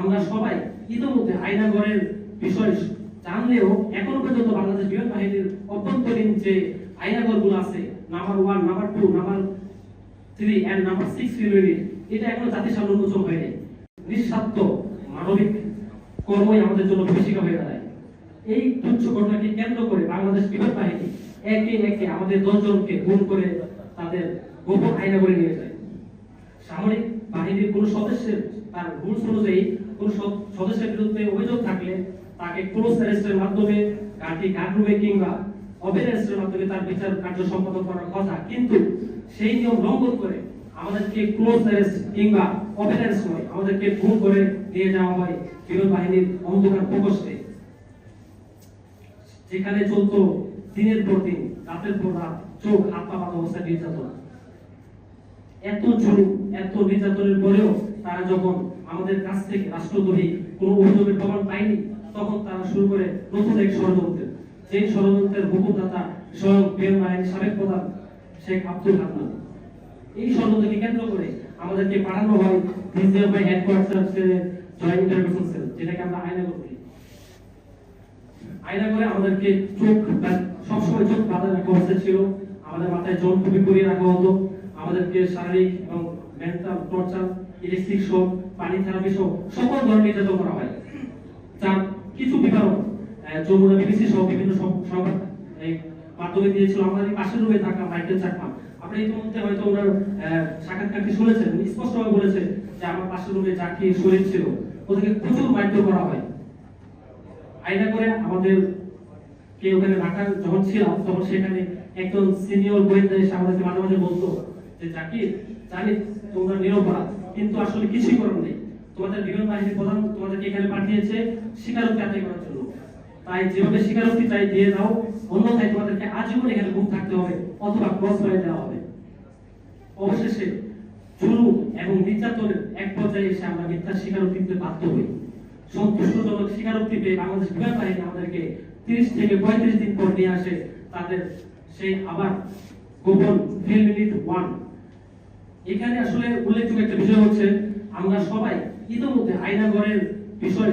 আমরা সবাই ইতিমধ্যে আইনাগরের বিষয় জানলেও এখনও পর্যন্ত বাংলাদেশ বিমান বাহিনীর অভ্যন্তরীণ যে আইনাগরগুলো আছে number one number two number three and number six unit এটা এখনও জাতির সামনে উন্মোচন হয়নি। নিঃস্বার্থ মানবিক কর্মই আমাদের জন্য বিভীষিকা হয়ে দাঁড়ায়। এই তুচ্ছ ঘটনাকে কেন্দ্র করে বাংলাদেশ বিমান বাহিনী একে একে আমাদের দশজনকে গুম করে তাদের গোপন আয়না করে নিয়ে যায়। সামরিক বাহিনীর কোন সদস্যের তার রুলস অনুযায়ী কোন সদ- সদস্যের বিরুদ্ধে অভিযোগ থাকলে তাকে ক্লোজ অ্যারেস্টের মাধ্যমে গাড়ি গার্ডরুমে কিংবা অ্যারেস্টের মাধ্যমে তার বিচার কার্য সম্পাদন করার কথা। কিন্তু সেই নিয়ম লঙ্ঘন করে আমাদেরকে ক্লোজ অ্যারেস্ট কিংবা অবের অ্যারেস্ট আমাদেরকে গুম করে নিয়ে যাওয়া হয় বিমান বাহিনীর অন্ধকার প্রকোষ্ঠে। যেখানে চলতো দিনের পর দিন, রাতের পর রাত, চোখ, হাত পা বাঁধা অবস্থায় নির্যাতন। এত জুলুম, এত নির্যাতনের পরেও তারা যখন আমাদের কাছ থেকে রাষ্ট্রদ্রোহী কোনো অভিযোগের প্রমাণ পায়নি, তখন তারা শুরু করে নতুন এক ষড়যন্ত্র যে ষড়যন্ত্রের হুকুমদাতা স্বয়ং বিএম বাহিনীর সাবেক প্রধান শেখ আব্দুল হান্নান। এই ষড়যন্ত্রকে কেন্দ্র করে আমাদেরকে পাঠানো হয় DGFI headquarter joint intervention cell, যেটাকে আমরা আয়না করি আয়না করে আমাদেরকে চোখ সবসময় চোখ বাঁধা রাখা অবস্থা ছিল। আমাদের মাথায় জল টুপি পরিয়ে রাখা হতো। আমাদেরকে শারীরিক এবং মেন্টাল টর্চার ইলেকট্রিক শক পানি থেরাপি সহ সকল ধরনের নির্যাতন করা হয়। যার কিছু বিবরণ যমুনা বিবিসি সহ বিভিন্ন সংবাদ মাধ্যমে দিয়েছিল। আমাদের পাশের রুমে থাকা মাইকেল চাকমা। আপনি ইতিমধ্যে হয়তো ওনার সাক্ষাৎকারটি শুনেছেন। উনি স্পষ্টভাবে বলেছেন যে আমার পাশের রুমে জাকি শরীর ছিল, ওদেরকে প্রচুর মারধর করা হয়। আইনা করে আমাদের কে ওখানে রাখা যখন ছিলাম, তখন সেখানে একজন সিনিয়র গোয়েন্দা এসে আমাদেরকে মাঝে মাঝে বলতো যে, জাকির জানি তোমরা নিরপরাধ কিন্তু আসলে কিছুই করার নেই। তোমাদের বিমান বাহিনীর প্রধান তোমাদেরকে এখানে পাঠিয়েছে স্বীকারোক্তি আদায় করার জন্য। তাই যেভাবে স্বীকারোক্তি চাই দিয়ে দাও, অন্যথায় তোমাদেরকে আজীবন এখানে ঘুম থাকতে হবে অথবা ক্রস করে দেওয়া হবে। অবশেষে জুলুম এবং নির্যাতনের এক পর্যায়ে এসে আমরা মিথ্যা স্বীকারোক্তি দিতে বাধ্য হই। সন্তুষ্টজনক স্বীকারোক্তি পেয়ে বাংলাদেশ বিমান বাহিনী আমাদেরকে তিরিশ থেকে পঁয়ত্রিশ দিন পর নিয়ে আসে। তাদের সেই আবার গোপন ফিল্ড ইউনিট ওয়ান। এখানে আসলে উল্লেখযোগ্য একটা বিষয় হচ্ছে, আমরা সবাই ইতিমধ্যে আইনাগরের বিষয়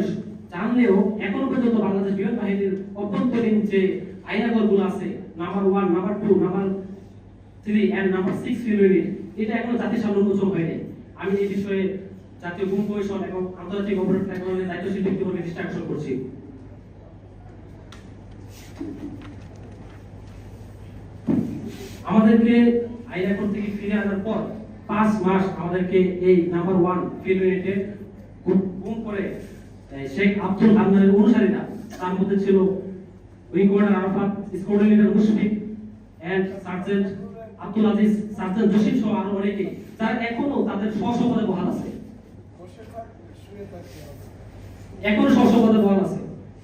জানলেও এখনও পর্যন্ত বাংলাদেশ বিমান বাহিনীর অভ্যন্তরীণ যে আইনাগরগুলো আছে number one number two number three and number six unit এটা এখনও জাতির সামনে উন্মোচন হয়নি। আমি এই বিষয়ে জাতীয় গুম কমিশন এবং আন্তর্জাতিক অপরাধ ট্রাইব্যুনালের দায়িত্বশীল ব্যক্তিবর্গের দৃষ্টি আকর্ষণ করছি। আমাদেরকে আইনাকোর থেকে ফিরে আনার পর পাঁচ মাস আমাদেরকে এই নাম্বার ওয়ান ফিল্ড ইউনিটে গুম করে শেখ আব্দুল হান্নানের অনুসারীরা, তার মধ্যে ছিল wing commander Arafat, squadron leader Mushfiq and sergeant Abdul Aziz, sergeant Jasim সহ আরও অনেকে, যারা এখনও তাদের স্ব পদে বহাল আছে। এখনও স্ব পদে বহাল আছে।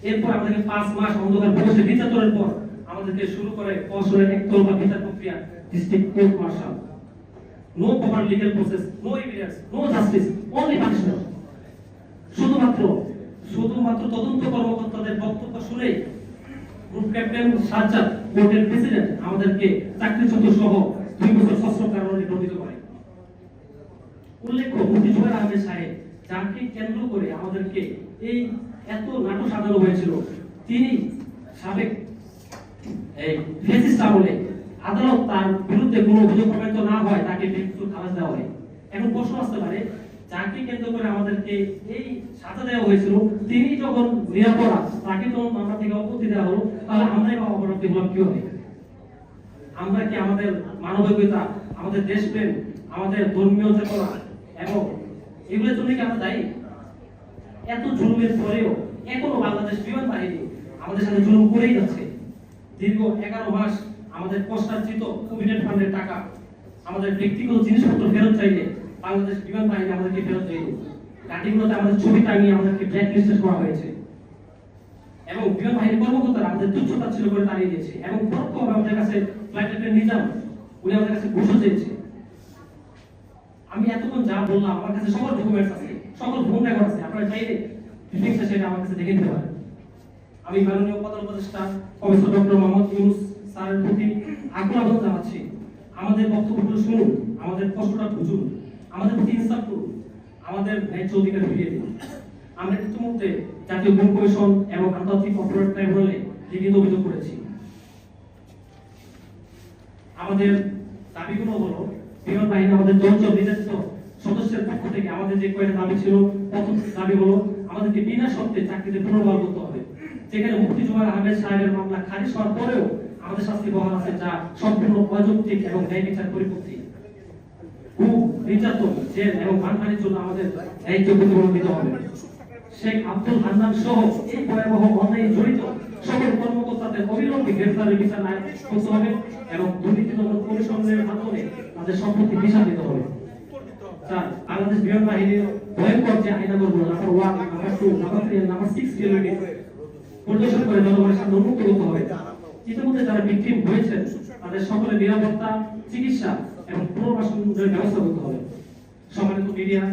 এরপর আমাদেরকে পাঁচ মাস অন্ধকার বসে নির্যাতনের পর আমাদেরকে শুরু করে কসরের একতরফা বিচার প্রক্রিয়া district court martial no proper legal process no evidence no justice only punishment শুধুমাত্র শুধুমাত্র তদন্ত কর্মকর্তাদের বক্তব্য শুনে গ্রুপ ক্যাপ্টেন সাজ্জাদ কোর্টের প্রেসিডেন্ট আমাদেরকে চাকরিচ্যুত সহ দুই বছর সশ্রম কারণে দণ্ডিত করে। উল্লেখ্য মুফতি আহমেদ সাহেব যাকে কেন্দ্র করে আমাদেরকে এই এত নাটক সাজানো হয়েছিল, তিনি সাবেক এই ফেসিস্ট আমলে আদালত তার বিরুদ্ধে কোনো অভিযোগ প্রমাণিত না হয়, তাকে মৃত্যু খালাস দেওয়া হয়। এখন প্রশ্ন আসতে পারে, যাকে কেন্দ্র করে আমাদেরকে এই সাজা দেওয়া হয়েছিল, তিনি যখন নিরাপরাধ, তাকে যখন মামলা থেকে অপত্তি দেওয়া হলো, তাহলে আমরাই বা অপরাধী হলাম কি হবে আমরা কি আমাদের মানবিকতা, আমাদের দেশপ্রেম, আমাদের ধর্মীয় চেতনা এবং এগুলোর জন্য কি আমরা দায়ী? এত জুলুমের পরেও এখনও বাংলাদেশ বিমান বাহিনী আমাদের সাথে জুলুম করেই যাচ্ছে। দীর্ঘ এগারো মাস আমাদের কষ্টার্জিত প্রভিডেন্ট ফান্ডের টাকা, আমাদের ব্যক্তিগত জিনিসপত্র ফেরত চাইলে বাংলাদেশ বিমান বাহিনী আমাদেরকে ফেরত দেয়নি। গাড়িগুলোতে আমাদের ছবি টাঙিয়ে আমাদেরকে ব্ল্যাক লিস্টেড করা হয়েছে। এবং বিমান বাহিনীর কর্মকর্তারা আমাদের তুচ্ছতা ছিল করে তাড়িয়ে দিয়েছে। এবং পরোক্ষভাবে আমাদের কাছে ফ্লাইট লেফটেন্যান্ট নিজাম, উনি আমাদের কাছে ঘুষও চেয়েছে। আমি এতক্ষণ যা বললাম, আমার কাছে সকল ডকুমেন্টস আছে, সকল ফোন রেকর্ড আছে। আপনারা চাইলে সেশনে আমার কাছে দেখে নিতে পারেন। আমি মাননীয় প্রধান উপদেষ্টা, প্রফেসর ডক্টর মোহাম্মদ ইউনুস স্যারের প্রতি আগ্রহ আবেদন জানাচ্ছি। আমাদের বক্তব্যগুলো শুনুন, আমাদের কষ্টটা বুঝুন, আমাদের প্রতি ইনসাফ করুন, আমাদের ন্যায্য অধিকার ফিরিয়ে দিন। আমরা ইতিমধ্যে জাতীয় গুম কমিশন এবং আন্তর্জাতিক অপরাধ ট্রাইব্যুনালে লিখিত অভিযোগ করেছি। আমাদের দাবিগুলো হলো, বিমান বাহিনী আমাদের যৌথ নির্যাতিত সদস্যের পক্ষ থেকে আমাদের যে কয়েকটা দাবি ছিল, প্রথম দাবি হলো আমাদেরকে বিনা শর্তে চাকরিতে পুনর্বহাল করতে হবে। যেখানে জুবাইর আহমেদ সাহেবের মামলা খারিজ হওয়ার পরেও আমাদের শাস্তি বহাল আছে যা সম্পূর্ণ অযৌক্তিক এবং ন্যায় বিচার পরিপন্থী। নির্যাতন, জেল এবং মানহানির জন্য আমাদের ন্যায্য প্রতিফলন দিতে হবে। শেখ আব্দুল হান্নান সহ এই ভয়াবহ অন্যায় জড়িত সকল কর্মকর্তাদের অবিলম্বে গ্রেফতারের বিচার করতে হবে এবং দুর্নীতি দমন মাধ্যমে তাদের সম্পত্তি বিচার দিতে হবে। বাংলাদেশ বিমান বাহিনীর ভয়ঙ্কর যে আইনাগরগুলো, number one, number two, number three, number six পরিদর্শন করে জনগণের সামনে উন্মুক্ত করতে হবে। ইতিমধ্যে যারা হয়েছেন, তাদের সকলের নিরাপত্তা, চিকিৎসা এবং ব্যবস্থা করতে হবে। সম্মানিত মিডিয়া,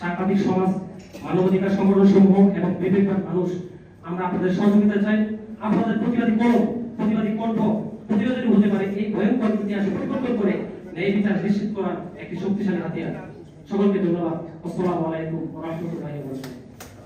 সাংবাদিক সমাজ, মানবাধিকার সংগঠন সমূহ এবং বিবেকবান মানুষ, আমরা আপনাদের সহযোগিতা চাই। আপনাদের প্রতিবাদী কলম প্রতিবাদী কণ্ঠ প্রতিবাদী হতে পারে এই ভয়ঙ্কর ইতিহাসে পরিবর্তন করে ন্যায় বিচার নিশ্চিত করার একটি শক্তিশালী হাতিয়ার। সকলকে ধন্যবাদ। আসসালামু আলাইকুম